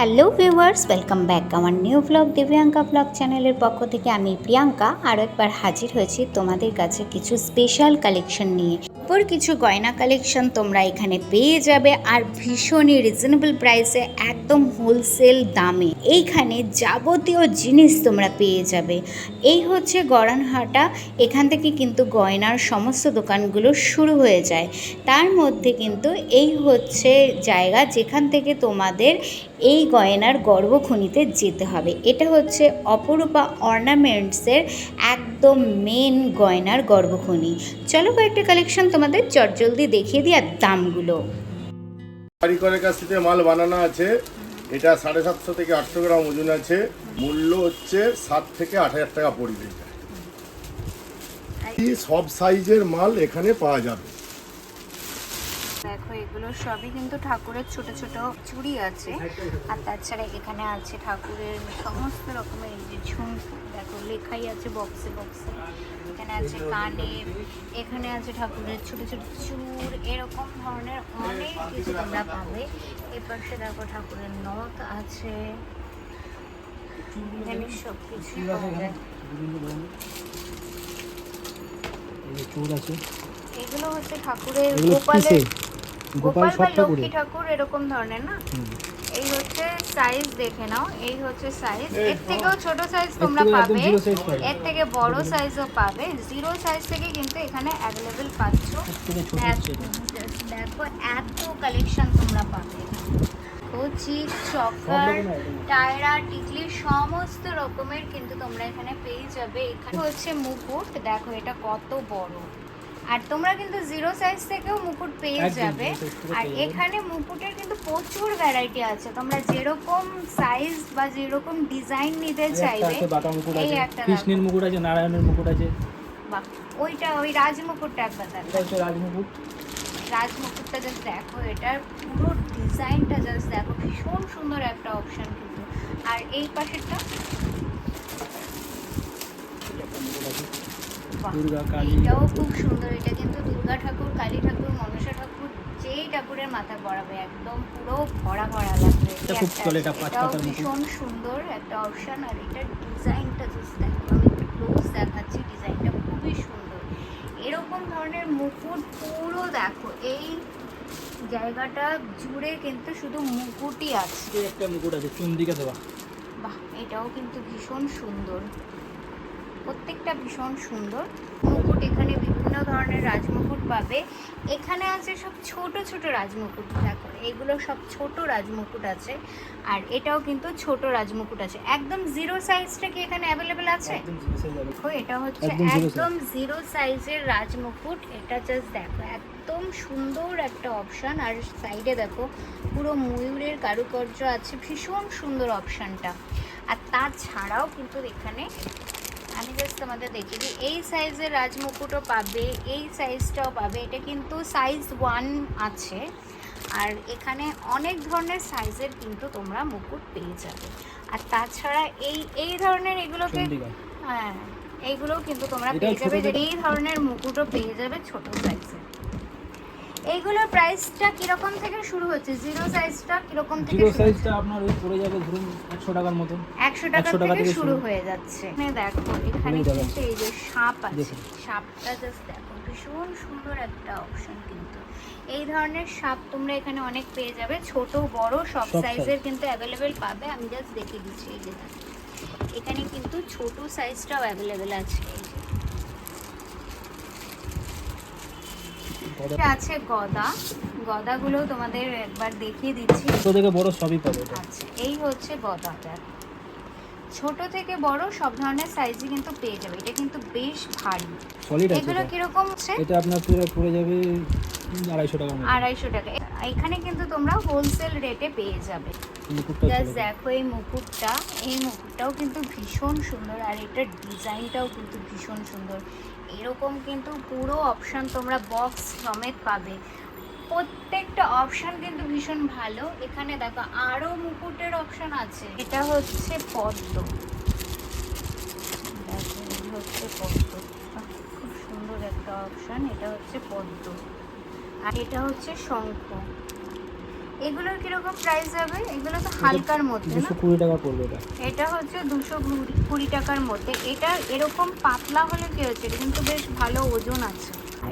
Hello viewers welcome back আমার new blog Divyanka blog চ্যানেলের পক্ষ থেকে আমি প্রিয়াঙ্কা আরও একবার হাজির হয়েছি তোমাদের কাছে কিছু স্পেশাল কালেকশন নিয়ে। ওপর কিছু গয়না কালেকশন তোমরা এখানে পেয়ে যাবে আর ভীষণই রিজনেবল প্রাইসে একদম হোলসেল দামে। এইখানে যাবতীয় জিনিস তোমরা পেয়ে যাবে। এই হচ্ছে গড়ানহাটা। এখান থেকে কিন্তু গয়নার সমস্ত দোকানগুলো শুরু হয়ে যায়। তার মধ্যে কিন্তু এই হচ্ছে জায়গা যেখান থেকে তোমাদের এই গয়নার গর্ভখনিতে যেতে হবে। এটা হচ্ছে অপরূপা অর্নামেন্টসের একদম মেন গয়নার গর্ভখনি। চলো কয়েকটা কালেকশন তোমাদের চটজলদি দেখিয়ে দিই আর দামগুলো। কারিগরের কাছ থেকে মাল বানানো আছে। এটা সাড়ে সাতশো থেকে আটশো গ্রাম ওজন আছে। মূল্য হচ্ছে সাত থেকে আট হাজার টাকা পড়বে। এই সব সাইজের মাল এখানে পাওয়া যাবে। দেখো এগুলো সবই কিন্তু ঠাকুরের ছোট ছোট চুড়ি আছে। আর তাছাড়া এখানে আছে ঠাকুরের সমস্ত রকমের এই যে ঝুমকো দেখো লেখাই আছে বক্সে বক্সে এখানে আছে কানে এখানে আছে ঠাকুরের ছোট ছোট চূড় এরকম ধরনের অনেক কিছু তোমরা পাবে। এ পাশে দেখো ঠাকুরের নথ আছে। এখানে সব কিছু পাওয়া যায়। আছে। এগুলো হচ্ছে ঠাকুরের গোপালের গোপাল গোপাল বা লক্ষ্মী ঠাকুর এরকম ধরনের না। এই হচ্ছে সাইজ দেখে নাও এই হচ্ছে সাইজ এর থেকেও ছোট সাইজ তোমরা পাবে। এর থেকে বড় সাইজও পাবে। জিরো সাইজ থেকে কিন্তু এখানে অ্যাভেলেবেল পাচ্ছ। দেখো- এত কালেকশন তোমরা পাবে। চিক চকার। টায়রা টিকলি সমস্ত রকমের কিন্তু তোমরা এখানে পেয়ে যাবে। এখানে হচ্ছে মুকুট। দেখো এটা কত বড়। আর তোমরা কিন্তু জিরো সাইজ থেকেও মুকুট পেয়ে যাবে। আর এখানে মুকুটের কিন্তু প্রচুর ভ্যারাইটি আছে। তোমরা যেরকম সাইজ বা যেরকম ডিজাইন নিতে চাইবে বাটা মুকুট আছে কৃষ্ণের মুকুট আছে নারায়ণের মুকুট আছে। বাহ ওইটা ওই রাজমুকুটটা একবার দেখো এটা হচ্ছে রাজমুকুট। রাজমুকুটটা জাস্ট দেখো এটার পুরো ডিজাইনটা জাস্ট দেখো ভীষণ সুন্দর একটা অপশন কিন্তু। আর এই পাশেরটা? দুর্গা, কালী। এটাও খুব সুন্দর এটা কিন্তু দুর্গা ঠাকুর কালী ঠাকুর মনসা ঠাকুর যেই ঠাকুরের মাথায় পড়াবে একদম পুরো ভরা ভরা লাগবে। এটা খুব চলে, এটা পাঁচ পাতার ভীষণ সুন্দর একটা অপশন আর এটার ডিজাইনটা জাস্ট একটু ক্লোজ দেখাচ্ছি ডিজাইনটা খুবই সুন্দর। এরকম ধরনের মুকুট পুরো দেখো এই জায়গাটা জুড়ে কিন্তু শুধু মুকুটই আছে। একটা মুকুট আছে চুন্দিকা দেওয়া। বাহ এটাও কিন্তু ভীষণ সুন্দর। প্রত্যেকটা ভীষণ সুন্দর। মুকুট এখানে বিভিন্ন ধরনের রাজমুকুট পাবে। এখানে আছে সব ছোট ছোট রাজমুকুট দেখো। এগুলো সব ছোট রাজমুকুট আছে। আর এটাও কিন্তু ছোট রাজমুকুট আছে। একদম জিরো সাইজটা কি এখানে অ্যাভেলেবেল আছে? দেখো এটা হচ্ছে একদম জিরো সাইজের রাজমুকুট। এটা জাস্ট দেখো একদম সুন্দর একটা অপশন আর সাইডে দেখো পুরো ময়ূরের কারুকার্য আছে। ভীষণ সুন্দর অপশনটা আর তাছাড়াও কিন্তু এখানে আমি জাস্ট তোমাদের দেখিয়ে দিই এই সাইজের রাজমুকুটও পাবে এই সাইজটাও পাবে। এটা কিন্তু সাইজ ওয়ান আছে। আর এখানে অনেক ধরনের সাইজের কিন্তু তোমরা মুকুট পেয়ে যাবে। আর তাছাড়া এই এই ধরনের এগুলোকে হ্যাঁ এইগুলোও কিন্তু তোমরা পেয়ে যাবে। এই ধরনের মুকুটও পেয়ে যাবে ছোট সাইজের এইগুলোর প্রাইসটা কীরকম থেকে শুরু হচ্ছে জিরো সাইজটা কীরকম থেকে জিরো সাইজটা আপনার ওই পড়ে যাবে ধরুন একশো টাকার মতন। একশো টাকা 100 টাকা থেকে শুরু। হয়ে যাচ্ছে। এখানে দেখো এখানে কিন্তু এই যে সাপ আছে সাপটা জাস্ট দেখো ভীষণ সুন্দর একটা অপশন কিন্তু। এই ধরনের সাপ তোমরা এখানে অনেক পেয়ে যাবে। ছোট বড় সব সব সাইজের কিন্তু অ্যাভেলেবেল পাবে। আমি জাস্ট দেখিয়ে দিচ্ছি এই যে এখানে কিন্তু ছোট সাইজটাও অ্যাভেলেবেল আছে এই যে গদা এটা আছে গদা। গদাগুলো তোমাদের একবার দেখিয়ে দিচ্ছি। ছোট থেকে বড় সবই পাবে আচ্ছা এই হচ্ছে গদাটা। ছোট থেকে বড় সব ধরনের সাইজই কিন্তু পেয়ে যাবে। এটা কিন্তু বেশ ভারী। সলিড আছে এগুলো। কীরকম হচ্ছে? এটা আপনার পুরো পড়ে যাবে আড়াইশো মতো। আড়াইশো টাকা। এখানে কিন্তু তোমরা হোলসেল রেটে পেয়ে যাবে। জাস্ট দেখো এই মুকুটটা। এই মুকুটটাও কিন্তু ভীষণ সুন্দর। আর এটার ডিজাইনটাও কিন্তু ভীষণ সুন্দর। এরকম কিন্তু পুরো অপশান তোমরা বক্স সমেত পাবে। প্রত্যেকটা অপশান কিন্তু ভীষণ ভালো। এখানে দেখো আরও মুকুটের অপশন আছে। এটা হচ্ছে পদ্ম। হচ্ছে পদ্ম। খুব সুন্দর একটা অপশন এটা হচ্ছে পদ্ম। আর এটা হচ্ছে শঙ্খ। এগুলোর কীরকম প্রাইস হবে এগুলো তো হালকার মধ্যে দুশো কুড়ি টাকা পড়বে এটা। এটা হচ্ছে দুশো কুড়ি টাকার মধ্যে। এটা এরকম পাতলা হলে কি হচ্ছে? এটা কিন্তু বেশ ভালো ওজন আছে।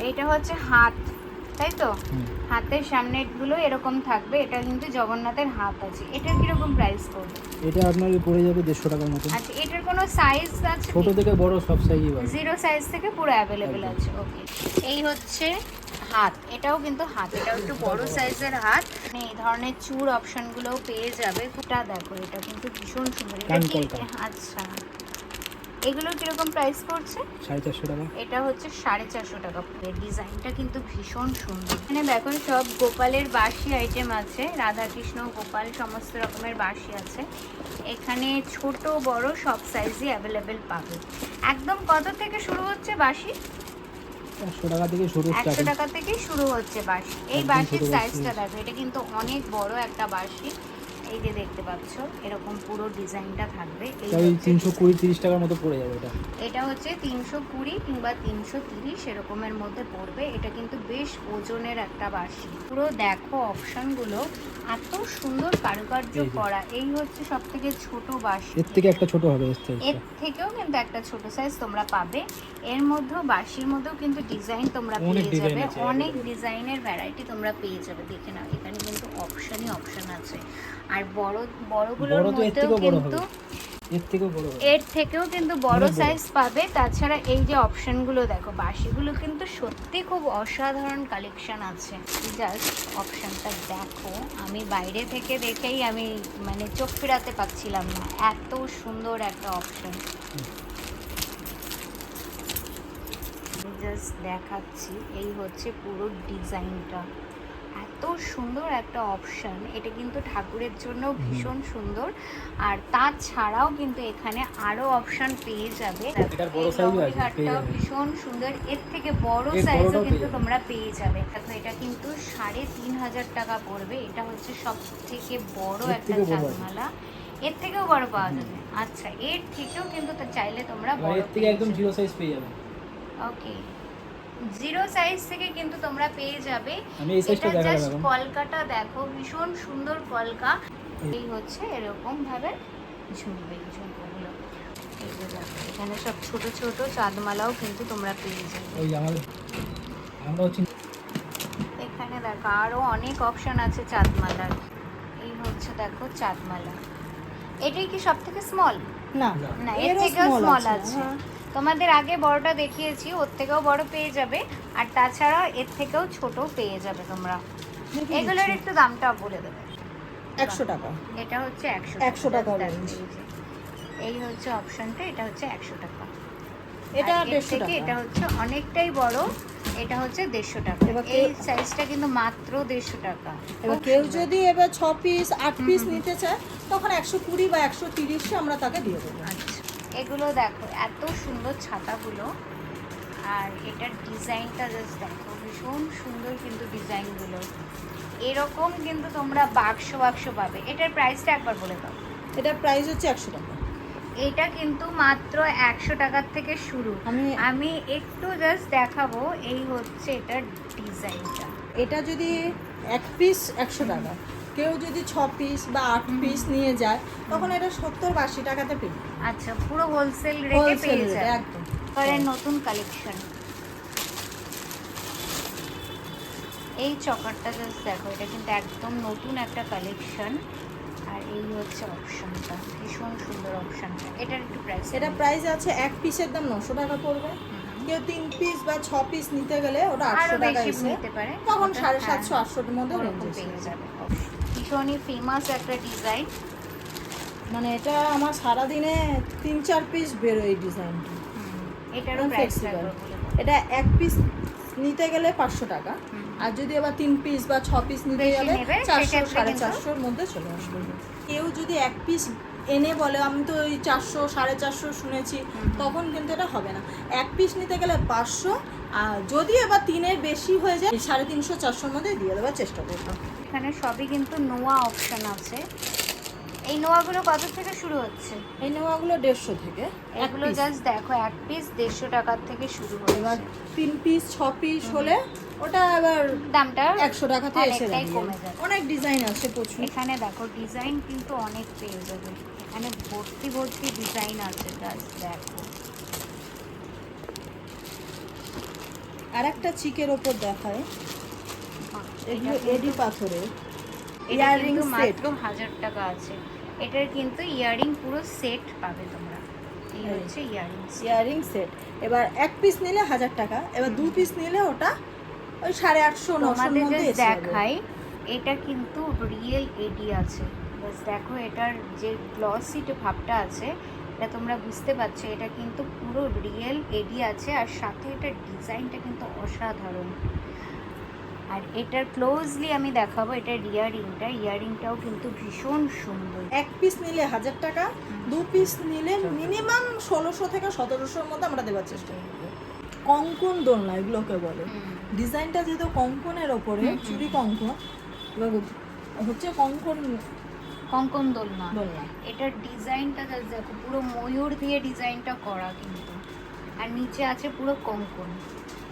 এটা হচ্ছে হাত তাই তো? হাতের সামনেরগুলো এরকম থাকবে। এটা কিন্তু জগন্নাথের হাত আছে। এটার কীরকম প্রাইস পড়বে? এটা আপনার পড়ে যাবে দেড়শো টাকার মতো আচ্ছা এটার কোনো সাইজ আছে ছোট থেকে বড় সব সাইজই জিরো সাইজ থেকে পুরো অ্যাভেলেবেল আছে। ওকে এই হচ্ছে হাত এটাও কিন্তু হাত। এটাও একটু বড় সাইজের হাত। মানে এই ধরনের চুর অপশনগুলোও পেয়ে যাবে। এটা দেখো এটা কিন্তু ভীষণ সুন্দর। এটা কি। আচ্ছা। এগুলো কীরকম প্রাইস পড়ছে? সাড়ে চারশো টাকা। এটা হচ্ছে সাড়ে চারশো টাকা ডিজাইনটা কিন্তু ভীষণ সুন্দর। এখানে দেখো সব গোপালের বাসি আইটেম আছে। রাধাকৃষ্ণ গোপাল সমস্ত রকমের বাসি আছে। এখানে ছোট বড় সব সাইজই অ্যাভেলেবেল পাবে। একদম কত থেকে শুরু হচ্ছে বাসি? একশো টাকা থেকে শুরু একশো টাকা থেকে শুরু হচ্ছে বাসি এই একদম বাসির ছোট বাঁশি। সাইজটা দেখো এটা কিন্তু অনেক বড় একটা বাসি এই যে দেখতে পাচ্ছ এরকম পুরো ডিজাইনটা থাকবে। এই তিনশো কুড়ি তিরিশ টাকার মতো পড়ে যাবে এটা। এটা হচ্ছে তিনশো কুড়ি কিংবা তিনশো তিরিশ এরকমের মধ্যে পড়বে। এটা কিন্তু বেশ ওজনের একটা বাঁশি পুরো দেখো অপশনগুলো এত সুন্দর কারুকার্য করা। এই হচ্ছে সব থেকে ছোট বাঁশি এর থেকে একটা ছোট হবে এর এর থেকেও কিন্তু একটা ছোট সাইজ তোমরা পাবে। এর মধ্যেও বাঁশির মধ্যেও কিন্তু ডিজাইন তোমরা পেয়ে যাবে। অনেক ডিজাইনের ভ্যারাইটি তোমরা পেয়ে যাবে। দেখে নাও এখানে অপশনই অপশন আছে। আর বড় বড়গুলোর মধ্যেও কিন্তু এর থেকেও বড় এর থেকেও কিন্তু বড় সাইজ পাবে। তাছাড়া এই যে অপশনগুলো দেখো বাসিগুলো কিন্তু সত্যি খুব অসাধারণ কালেকশন আছে। জাস্ট অপশনটা দেখো। আমি বাইরে থেকে দেখেই আমি মানে চোখ ফেরাতে পাচ্ছিলাম না। এত সুন্দর একটা অপশন জাস্ট দেখাচ্ছি। এই হচ্ছে পুরো ডিজাইনটা এত সুন্দর একটা অপশন এটা কিন্তু ঠাকুরের জন্য ভীষণ সুন্দর। আর তাছাড়াও কিন্তু এখানে আরও অপশন পেয়ে যাবে। ঘাটটাও ভীষণ সুন্দর। এর থেকে বড় সাইজও কিন্তু তোমরা পেয়ে যাবে। এটা কিন্তু সাড়ে তিন হাজার টাকা পড়বে। এটা হচ্ছে সব থেকে বড় একটা চাঁদমালা। এর থেকেও বড় পাওয়া যাবে। আচ্ছা এর থেকেও কিন্তু চাইলে তোমরা বড় থেকে একদম জিরো সাইজ পেয়ে যাবে। ওকে জিরো সাইজ থেকে কিন্তু তোমরা পেয়ে যাবে। আমি এই সাইজটা এটা জাস্ট কলকাটা দেখো ভীষণ সুন্দর কলকা। এই হচ্ছে এরকম ভাবে ঝুমকোগুলো দেখো, এখানে সব ছোট ছোট চাঁদমালাও কিন্তু তোমরা পেয়ে যাবে। ওই আমাদের আমরা হচ্ছে এখানে দেখো আরও অনেক অপশন আছে চাঁদমালার। এই হচ্ছে দেখো চাঁদমালা। এটাই কি সব থেকে স্মল না না এর থেকেও স্মল আছে, আছে। হ্যাঁ। তোমাদের আগে বড়টা দেখিয়েছি ওর থেকেও বড় পেয়ে যাবে আর তাছাড়া এর থেকেও ছোট পেয়ে যাবে তোমরা। এগুলোর একটু দামটাও বলে দেবে। একশো টাকা। এটা হচ্ছে একশো 100 টাকা এই হচ্ছে অপশনটা এটা হচ্ছে একশো টাকা। এটা দেড়শো টাকা। এটা হচ্ছে অনেকটাই বড় এটা হচ্ছে দেড়শো টাকা। এই সাইজটা কিন্তু মাত্র দেড়শো টাকা। এবার কেউ যদি এবার ছ পিস আট পিস নিতে চায় তখন একশো কুড়ি বা একশো তিরিশে আমরা তাকে দিয়ে দেবো। আচ্ছা। এগুলো দেখো এত সুন্দর ছাতাগুলো। আর এটার ডিজাইনটা জাস্ট দেখো ভীষণ সুন্দর কিন্তু ডিজাইনগুলো। এরকম কিন্তু তোমরা বাক্স বাক্স পাবে। এটার প্রাইসটা একবার বলে দাও। এটার প্রাইস হচ্ছে একশো টাকা। এটা কিন্তু মাত্র একশো টাকার থেকে শুরু। আমি আমি একটু জাস্ট দেখাবো এই হচ্ছে এটার ডিজাইনটা। এটা যদি এক পিস একশো টাকা। কেউ যদি ছ পিস বা আট পিস নিয়ে যায় তখন এটা সত্তর বা আশি টাকাতে পেয়ে আচ্ছা পুরো হোলসেল রেটে পেয়ে যাবে। একদম। নতুন কালেকশন এই চকারটা জাস্ট দেখো এটা কিন্তু একদম নতুন একটা কালেকশন আর এই হচ্ছে অপশনটা ভীষণ সুন্দর অপশনটা এটার একটু প্রাইস এটা প্রাইস আছে এক পিসের দাম নশো টাকা পড়বে। কেউ তিন পিস বা ছ পিস নিতে গেলে ওটা আটশো টাকা নিতে পারে। তখন সাড়ে হ্যাঁ, সাতশো আটশোর মধ্যে পেয়ে যাবে ভীষণই ফেমাস একটা ডিজাইন মানে এটা আমার সারাদিনে তিন চার পিস বেরোয় এই ডিজাইনটা এটারও প্রাইস। এটা এক পিস নিতে গেলে পাঁচশো টাকা আর যদি আবার তিন পিস বা ছ পিস নিতে গেলে চারশো সাড়ে চারশোর মধ্যে চলে আসবে। কেউ যদি এক পিস এনে বলে আমি তো ওই চারশো সাড়ে চারশো শুনেছি তখন কিন্তু এটা হবে না। এক পিস নিতে গেলে পাঁচশো আর যদি এবার তিনের বেশি হয়ে যায় সাড়ে তিনশো চারশোর মধ্যে দিয়ে দেওয়ার চেষ্টা করব। এখানে সবই কিন্তু নোয়া অপশন আছে। এই নোয়াগুলো কত থেকে শুরু হচ্ছে? এই নেওয়াগুলো দেড়শো থেকে এগুলো জাস্ট দেখো এক পিস দেড়শো টাকার থেকে শুরু হচ্ছে। এবার তিন পিস ছ পিস হলে ওটা আবার দামটা একশো টাকাতে এসে কমে যাবে অনেক ডিজাইন আছে প্রচুর। এখানে দেখো ডিজাইন কিন্তু অনেক পেয়ে যাবে। এখানে ভর্তি ভর্তি ডিজাইন আছে জাস্ট দেখো। আর একটা চিকের ওপর দেখায়। এগুলো এডি পাথরের ইয়াররিং সেট। হাজার টাকা আছে। এটার কিন্তু ইয়ারিং পুরো সেট পাবে তোমরা। এই। হচ্ছে ইয়ারিং ইয়ারিং সেট। এবার এক পিস নিলে হাজার টাকা এবার দু পিস নিলে ওটা ওই সাড়ে আটশো নশোর মধ্যে। দেখাই এটা কিন্তু রিয়েল এডি আছে। বাস দেখো এটার যে গ্লসিট ভাবটা আছে এটা তোমরা বুঝতে পারছ এটা কিন্তু পুরো রিয়েল এডি আছে আর সাথে এটার ডিজাইনটা কিন্তু অসাধারণ। আর এটার ক্লোজলি আমি দেখাবো এটার ইয়ারিংটা ইয়ারিংটাও কিন্তু ভীষণ সুন্দর। এক পিস নিলে হাজার টাকা দু পিস নিলে মিনিমাম ষোলোশো থেকে সতেরোশোর মধ্যে আমরা দেওয়ার চেষ্টা করব। কঙ্কন দোলনা এগুলোকে বলে। ডিজাইনটা যেহেতু কঙ্কনের ওপরে চুরি কঙ্কন হচ্ছে কঙ্কন কঙ্কন দোলনা। দোলনা। এটার ডিজাইনটা দেখো পুরো ময়ূর দিয়ে ডিজাইনটা করা কিন্তু। আর নিচে আছে পুরো কঙ্কন।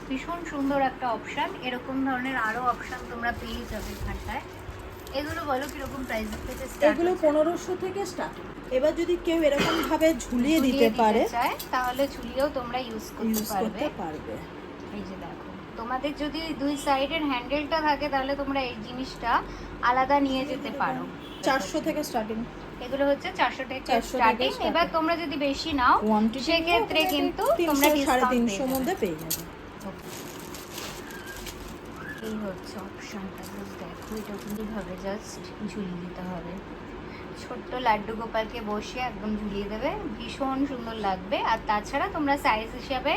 ভীষণ সুন্দর একটা অপশান এরকম ধরনের আরও অপশান তোমরা পেয়ে যাবে এখানটায়। এগুলো বলো কীরকম প্রাইস থেকে এগুলো? পনেরোশো থেকে স্টার্ট এবার যদি কেউ এরকম ভাবে ঝুলিয়ে দিতে পারে তাহলে ঝুলিয়েও তোমরা ইউজ করতে পারবে। এই যে দেখো তোমাদের যদি দুই সাইডের হ্যান্ডেলটা থাকে তাহলে তোমরা এই জিনিসটা আলাদা নিয়ে যেতে পারো। চারশো থেকে স্টার্টিং এগুলো হচ্ছে চারশো টাকা 400 থেকে স্টার্টিং এবার তোমরা যদি বেশি নাও সেক্ষেত্রে কিন্তু তোমরা তিনশো সাড়ে তিনশোর মধ্যে পেয়ে যাবে। এই হচ্ছে অপশনটা জাস্ট দেখো এটা কিন্তু ভাবে জাস্ট ঝুলিয়ে দিতে হবে। ছোট্ট লাড্ডু গোপালকে বসে একদম ঝুলিয়ে দেবে। ভীষণ সুন্দর লাগবে। আর তাছাড়া তোমরা সাইজ হিসাবে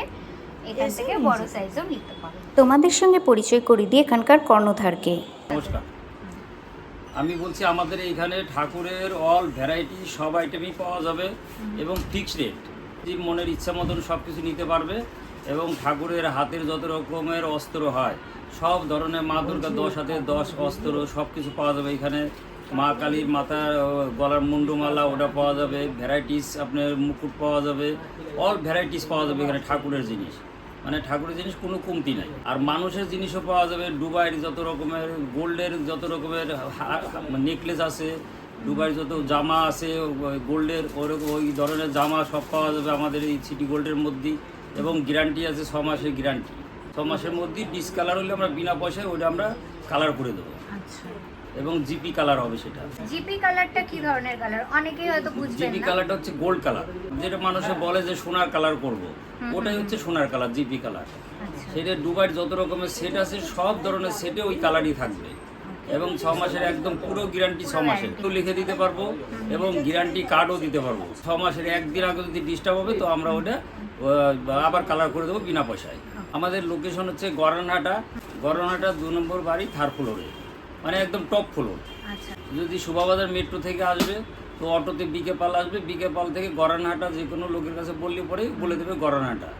এখান থেকে বড় সাইজও নিতে পারো। তোমাদের সঙ্গে পরিচয় করিয়ে দিই এখানকার কর্ণধারকে। নমস্কার। আমি বলছি আমাদের এইখানে ঠাকুরের অল ভ্যারাইটি সব আইটেমই পাওয়া যাবে এবং ফিক্সড রেট যে মনের ইচ্ছা মতন সব কিছু নিতে পারবে এবং ঠাকুরের হাতের যত রকমের অস্ত্র হয় সব ধরনের মা দুর্গা, দশ হাতে দশ অস্ত্র সব কিছু পাওয়া যাবে এখানে। মা কালীর মাথার গলার মুন্ডমালা ওটা পাওয়া যাবে। ভ্যারাইটিস আপনার মুকুট পাওয়া যাবে। অল ভ্যারাইটিস পাওয়া যাবে এখানে ঠাকুরের জিনিস। মানে ঠাকুরের জিনিস কোনো কমতি নাই। আর মানুষের জিনিসও পাওয়া যাবে। ডুবাইয়ের যত রকমের, গোল্ডের যত রকমের নেকলেস আছে, ডুবাইয়ের যত জামা আছে গোল্ডের ওরকম ওই ধরনের জামা সব পাওয়া যাবে আমাদের এই সিটি গোল্ডের মধ্যেই। এবং গ্যারান্টি আছে, ছ মাসের গ্যারান্টি মাসের মধ্যেই ডিসকালার হলে আমরা বিনা পয়সায় ওটা আমরা কালার করে দেবো। আচ্ছা। এবং জিপি কালার হবে সেটা। জিপি কালারটা কি ধরনের কালার? অনেকেই হয়তো বুঝবেন জিপি কালারটা হচ্ছে গোল্ড কালার। যেটা মানুষে বলে যে সোনার কালার করব। ওটাই হচ্ছে সোনার কালার জিপি কালার। আচ্ছা। সেটা দুবাইয়ের যত রকমের সেট আছে সব ধরনের সেটে ওই কালারই থাকবে। এবং ছ মাসের একদম পুরো গ্যারান্টি ছ মাসের। তো লিখে দিতে পারব এবং গ্যারান্টি কার্ডও দিতে পারব। ছ মাসের একদিন আগে যদি ডিস্টার্ব হবে তো আমরা ওটা আবার কালার করে দেবো বিনা পয়সায়। আমাদের লোকেশন হচ্ছে গরানহাটা। গরানহাটা দু নম্বর বাড়ি থার্ড ফ্লোরে মানে একদম টপ ফ্লোর আচ্ছা। যদি শোভাবাজার মেট্রো থেকে আসবে তো অটোতে বিকে পাল আসবে। বিকে পাল থেকে গরানহাটা যে কোনো লোকের কাছে বললে পরে বলে দেবে গরানহাটা।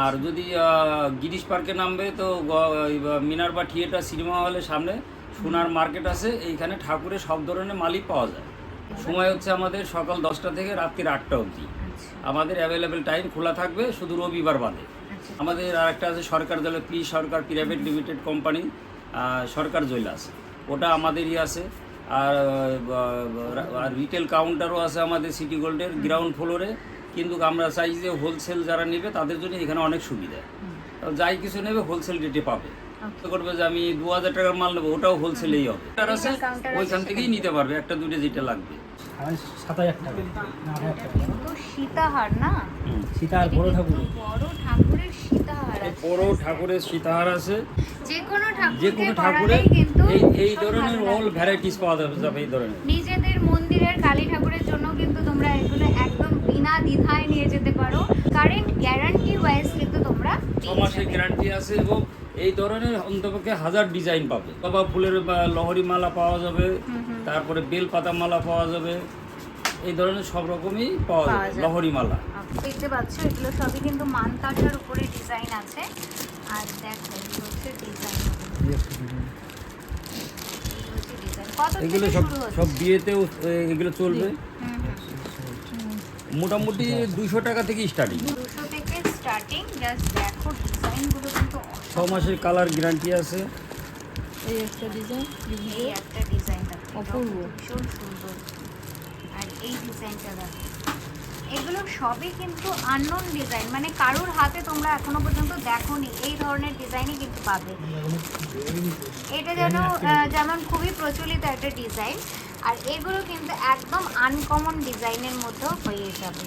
আর যদি গিরিশ পার্কে নামবে তো মিনার বা থিয়েটার সিনেমা হলের সামনে সোনার মার্কেট আছে এইখানে ঠাকুরের সব ধরনের মালই পাওয়া যায়। সময় হচ্ছে আমাদের সকাল দশটা থেকে রাত্রির আটটা অবধি। আচ্ছা। আমাদের অ্যাভেলেবেল টাইম খোলা থাকবে শুধু রবিবার বাদে। আমাদের আর একটা আছে সরকার দলে P Sarkar private limited company Sarkar jewellers ওটা আমাদেরই আছে। আর আর রিটেল কাউন্টারও আছে আমাদের সিটি গোল্ডের গ্রাউন্ড ফ্লোরে কিন্তু আমরা চাই যে হোলসেল যারা নেবে তাদের জন্য এখানে অনেক সুবিধা। যাই কিছু নেবে হোলসেল রেটে পাবে। করবে যে আমি দু হাজার টাকার মাল নেব ওটাও হোলসেলেই হবে। আছে ওইখান থেকেই নিতে পারবে একটা দুটো যেটা লাগবে। সাড়ে সাত হাজার টাকা না আট হাজার টাকা। কিন্তু সীতাহার বড় ঠাকুর বড় ঠাকুরের সীতাহার বড় ঠাকুরের সীতাহার আছে। যে কোনো যে কোনো ঠাকুরের এই এই ধরনের অল ভ্যারাইটিস পাওয়া যাবে যাবে এই ধরনের। নিজেদের মন্দিরের কালী ঠাকুরের জন্য কিন্তু তোমরা এগুলো একদম বিনা দ্বিধায় নিয়ে যেতে পারো। কারেন্ট গ্যারান্টি ওয়াইজ কিন্তু তোমরা ছ মাসের গ্যারান্টি আছে এবং এই ধরনের অন্তপক্ষে হাজার ডিজাইন পাবে। বাবা ফুলের লহরি মালা পাওয়া যাবে তারপরে বেল পাতা মালা পাওয়া যাবে এই ধরনের সব রকমই পাওয়া যাবে। লহরি মালা। দেখতে পাচ্ছ এগুলো সবই কিন্তু মানতাসার উপরে ডিজাইন আছে। আর দেখো হচ্ছে ডিজাইন এগুলো সব সব বিয়েতেও এগুলো চলবে। মোটামুটি দুশো টাকা থেকে স্টার্টিং দুশো থেকে স্টার্টিং জাস্ট দেখো ডিজাইন ডিজাইনগুলো কিন্তু ছ মাসের কালার গ্যারান্টি আছে। এই একটা ডিজাইন এই একটা ডিজাইন অপূর্ব। ভীষণ সুন্দর। আর এই ডিজাইনটা দেখো। এগুলো সবই কিন্তু আননোন ডিজাইন মানে কারোর হাতে তোমরা এখনও পর্যন্ত দেখোনি এই ধরনের ডিজাইনই কিন্তু পাবে। এটা যেন আহ, যেমন খুবই প্রচলিত একটা ডিজাইন আর এগুলো কিন্তু একদম আনকমন ডিজাইনের মধ্যে হয়ে যাবে।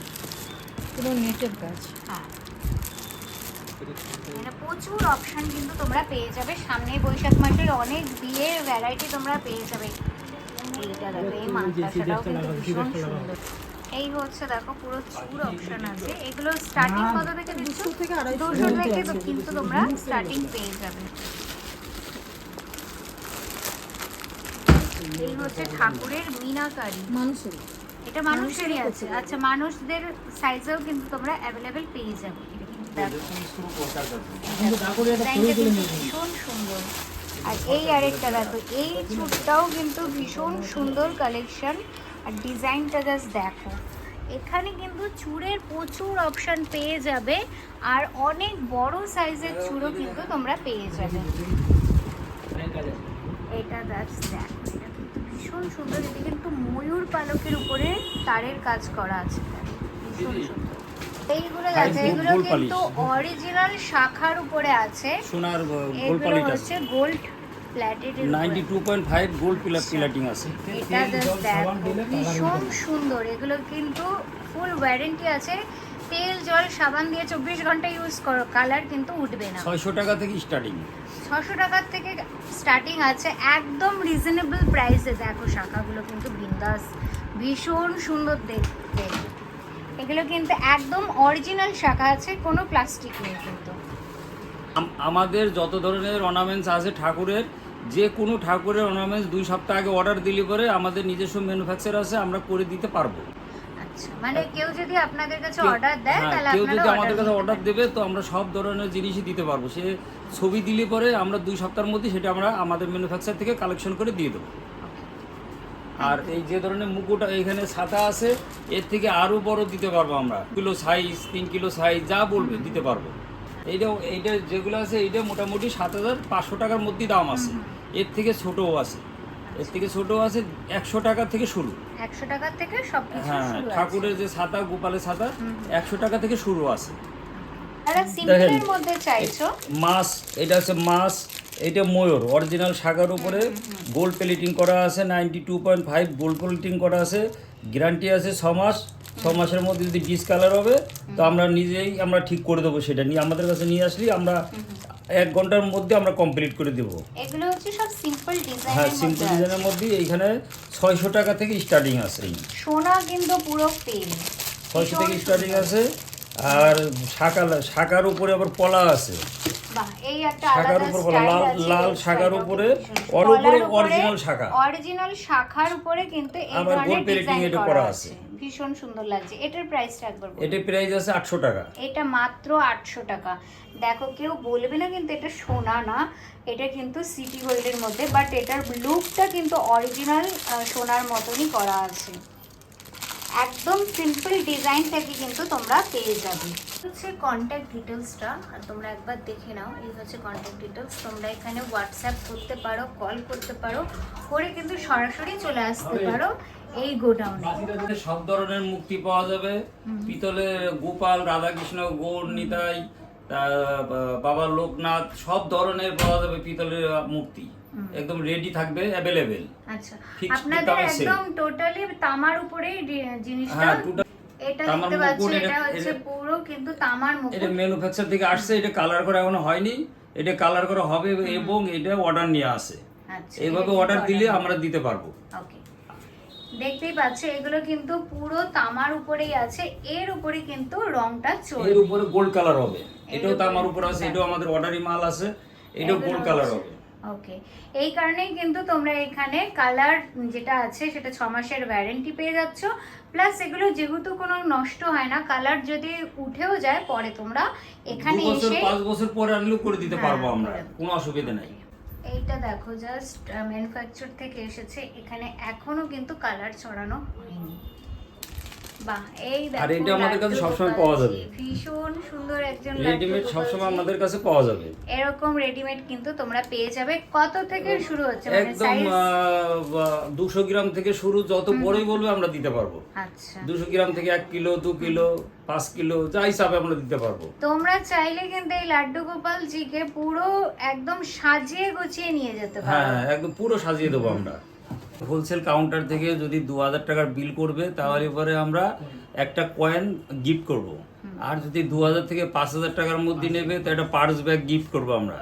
পুরো নেটের কাজ। হ্যাঁ। মানে প্রচুর অপশন কিন্তু তোমরা পেয়ে যাবে। সামনে বৈশাখ মাসের অনেক বিয়ের ভ্যারাইটি তোমরা পেয়ে যাবে। এইটা দেখো এই মানটা সেটাও কিন্তু ভীষণ সুন্দর। এই হচ্ছে দেখো পুরো চুর অপশন আছে। এগুলো স্টার্টিং কত থেকে দিচ্ছ দুশো থেকে দুশো থেকে কিন্তু তোমরা স্টার্টিং পেয়ে যাবে। এই হচ্ছে ঠাকুরের মিনাকারি মানুষের এটা মানুষেরই আছে। আচ্ছা মানুষদের সাইজেও কিন্তু তোমরা অ্যাভেলেবেল পেয়ে যাবে। ভীষণ সুন্দর। আর এই আরেকটা দেখো এই চুটটাও কিন্তু ভীষণ সুন্দর কালেকশন আর ডিজাইনটা জাস্ট দেখো। এখানে কিন্তু চুড়ের প্রচুর অপশন পেয়ে যাবে আর অনেক বড় সাইজের চুড়ও কিন্তু তোমরা পেয়ে যাবে। এটা জাস্ট দেখো এটা কিন্তু ভীষণ সুন্দর। এটা কিন্তু ময়ূর পালকের উপরে তারের কাজ করা আছে। ভীষণ সুন্দর। এইগুলো আছে এগুলো কিন্তু অরিজিনাল শাখার উপরে আছে। সোনার গোল এগুলো আছে gold plated ninety two point five gold plating আছে এটা ভীষণ সুন্দর। এগুলো কিন্তু ফুল ওয়ারেন্টি আছে। তেল জল সাবান দিয়ে চব্বিশ ঘণ্টা ইউজ করো। কালার কিন্তু উঠবে না। ছয়শো টাকা থেকে স্টার্টিং ছশো টাকার থেকে স্টার্টিং আছে। একদম রিজনেবল প্রাইসে দেখো শাখাগুলো কিন্তু বিন্দাস। ভীষণ সুন্দর দেখতে। এগুলো কিন্তু একদম অরিজিনাল শাখা আছে কোনো প্লাস্টিক নেই কিন্তু। আমাদের যত ধরনের অর্নামেন্টস আছে ঠাকুরের যে কোনো ঠাকুরের অর্নামেন্টস দুই সপ্তাহ আগে অর্ডার দিলে পরে আমাদের নিজস্ব ম্যানুফ্যাকচার আছে আমরা করে দিতে পারব। আচ্ছা মানে কেউ যদি আপনাদের কাছে অর্ডার দেয় হ্যাঁ, তাহলে কেউ যদি আমাদের কাছে অর্ডার দেবে তো আমরা সব ধরনের জিনিসই দিতে পারব। সে ছবি দিলে পরে আমরা দুই সপ্তাহের মধ্যে সেটা আমরা আমাদের ম্যানুফ্যাকচার থেকে কালেকশন করে দিয়ে দেবো। আর এই যে ধরনের মুকুট এখানে ছাতা আছে এর থেকে আরও বড় দিতে পারব আমরা। কিলো সাইজ তিন কিলো সাইজ যা বলবে দিতে পারব। এইটা এইটা যেগুলো আছে এইটা মোটামুটি সাত হাজার পাঁচশো টাকার মধ্যেই দাম আছে। এর থেকে ছোটও আছে। এর থেকে ছোটও আছে একশো টাকা থেকে শুরু। একশো টাকার থেকে সবকিছু হ্যাঁ ঠাকুরের যে ছাতা গোপালের ছাতা একশো টাকা থেকে শুরু আছে। দেখেন। মাছ এটা হচ্ছে মাছ এটা ময়ূর অরিজিনাল শাখার উপরে গোল্ড প্লেটিং করা আছে ninety two point five gold plating করা আছে গ্যারান্টি আছে ছ মাস ছ মাসের মধ্যে যদি ডিসকালার হবে তো আমরা নিজেই আমরা ঠিক করে দেবো সেটা নিয়ে আমাদের কাছে নিয়ে আসলে আমরা এক ঘণ্টার মধ্যে আমরা কমপ্লিট করে দেবো। এগুলো হচ্ছে সব সিম্পল হ্যাঁ সিম্পল ডিজাইনের মধ্যে এইখানে ছয়শো টাকা থেকে স্টার্টিং আছে। সোনা কিন্তু পুরো পেন ছয়শো থেকে স্টার্টিং আছে আর শাখা শাখার উপরে আবার পলা আছে। এই একটা শাখার উপর লাল- লাল শাখার উপরে, ওর উপরে কলার শাখা। অরিজিনাল শাখার উপরে কিন্তু এই ধরনের ডিজাইন করা করা আছে। আছে। ভীষণ সুন্দর লাগছে। এটার প্রাইসটা একবার এটা প্রাইস আছে আটশো টাকা। এটা মাত্র আটশো টাকা। দেখো কেউ বলবে না কিন্তু এটা সোনা না এটা কিন্তু সিটি গোল্ডের মধ্যে বাট এটার লুকটা কিন্তু অরিজিনাল সোনার মতনই করা আছে। একদম সিম্পল ডিজাইন থেকে কিন্তু তোমরা পেয়ে যাবে। হচ্ছে কন্ট্যাক্ট ডিটেলসটা আর তোমরা একবার দেখে নাও এই হচ্ছে কন্ট্যাক্ট ডিটেলস তোমরা এখানে হোয়াটসঅ্যাপ করতে পারো কল করতে পারো করে কিন্তু সরাসরি চলে আসতে পারো এই গোডাউনে। সব ধরনের মুক্তি পাওয়া যাবে। পিতলের গোপাল রাধাকৃষ্ণ গৌর নিতাই বাবা লোকনাথ সব ধরনের পাওয়া যাবে পিতলের মূর্তি একদম রেডি থাকবে অ্যাভেলেবেল আচ্ছা। আপনাদের একদম টোটালি তামার উপরেই জিনিসটা। হ্যাঁ এটা তামার দেখতে পাচ্ছেন এটা- এটা হচ্ছে পুরো কিন্তু তামার এটা ম্যানুফ্যাকচার থেকে আসছে এটা কালার করা এখনও হয়নি। এটা কালার করা হবে এবং এটা অর্ডার নিয়ে আসে। আচ্ছা এইভাবে অর্ডার দিলে আমরা দিতে পারব। ওকে দেখতেই পাচ্ছে এগুলো কিন্তু পুরো তামার উপরেই আছে এর উপরে কিন্তু রংটা এর উপরে গোল্ড কালার হবে। এটাও তো উপরে আমার উপর আছে এটাও আমাদের অর্ডারই মাল আছে এটাও গোল্ড কালার হবে। ওকে এই কারণেই কিন্তু তোমরা এখানে কালার যেটা আছে সেটা ছ মাসের ওয়ারেন্টি পেয়ে যাচ্ছ। প্লাস এগুলো যেহেতু কোনো নষ্ট হয় না কালার যদি উঠেও যায় পরে তোমরা এখানে এসে পাঁচ বছর পরে আনলেও করে দিতে হ্যাঁ, পারব আমরা কোনো অসুবিধা নাই। এইটা দেখো জাস্ট ম্যানুফ্যাকচার থেকে এসেছে এখানে এখনও কিন্তু কালার ছড়ানো হয়নি। বাহ এই দেখো আর এটা আমাদের কাছে সবসময় পাওয়া যাবে। ভীষণ সুন্দর একজন রেডিমেড সবসময় আমাদের কাছে পাওয়া যাবে। এরকম রেডিমেড কিন্তু তোমরা পেয়ে যাবে। কত থেকে শুরু হচ্ছে? মানে একদম গ্রাম থেকে শুরু যত বড়ই বলবে আমরা দিতে পারব। আচ্ছা। দুশো গ্রাম থেকে এক কিলো দু কিলো পাঁচ কিলো যা হিসাবে আমরা দিতে পারব। তোমরা চাইলে কিন্তু এই লাড্ডু গোপালজিকে পুরো একদম সাজিয়ে গুছিয়ে নিয়ে যেতে হ্যাঁ পারো। একদম পুরো সাজিয়ে দেবো আমরা। হোলসেল কাউন্টার থেকে যদি দু হাজার টাকার বিল করবে তাহলে পরে আমরা একটা কয়েন গিফট করব। আর যদি দু হাজার থেকে পাঁচ হাজার টাকার মধ্যে নেবে তো একটা পার্স ব্যাগ গিফট করব আমরা।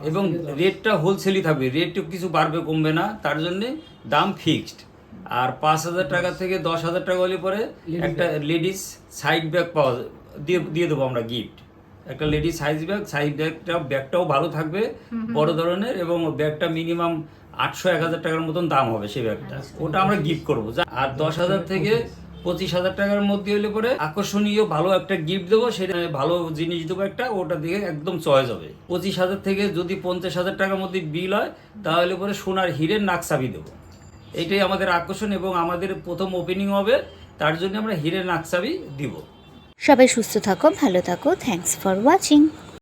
এবং রেটটা হোলসেলই থাকবে রেট কিছু বাড়বে কমবে না তার জন্যে দাম ফিক্সড আর পাঁচ হাজার টাকা থেকে দশ হাজার টাকা হলে পরে একটা লেডিস সাইড ব্যাগ পাওয়া দিয়ে দিয়ে দেবো আমরা গিফট একটা লেডিস সাইজ ব্যাগ সাইড ব্যাগটা ব্যাগটাও ভালো থাকবে বড় ধরনের এবং ব্যাগটা মিনিমাম আটশো এক হাজার টাকার মতন দাম হবে সেই ব্যাগটা। ওটা আমরা গিফট করব। আর দশ হাজার থেকে পঁচিশ হাজার টাকার মধ্যে হলে পরে আকর্ষণীয় ভালো একটা গিফট দেবো, সেটা ভালো জিনিস দেবো একটা, ওটা দিয়ে একদম চয়েস হবে। পঁচিশ হাজার থেকে যদি পঞ্চাশ হাজার টাকার মধ্যে বিল হয়, তাহলে পরে সোনার হিরের নাকসাবি দেবো। এটাই আমাদের আকর্ষণ এবং আমাদের প্রথম ওপেনিং হবে, তার জন্য আমরা হিরের নাকসাবি দিব। সবাই সুস্থ থাকো, ভালো থাকো থ্যাঙ্কস ফর ওয়াচিং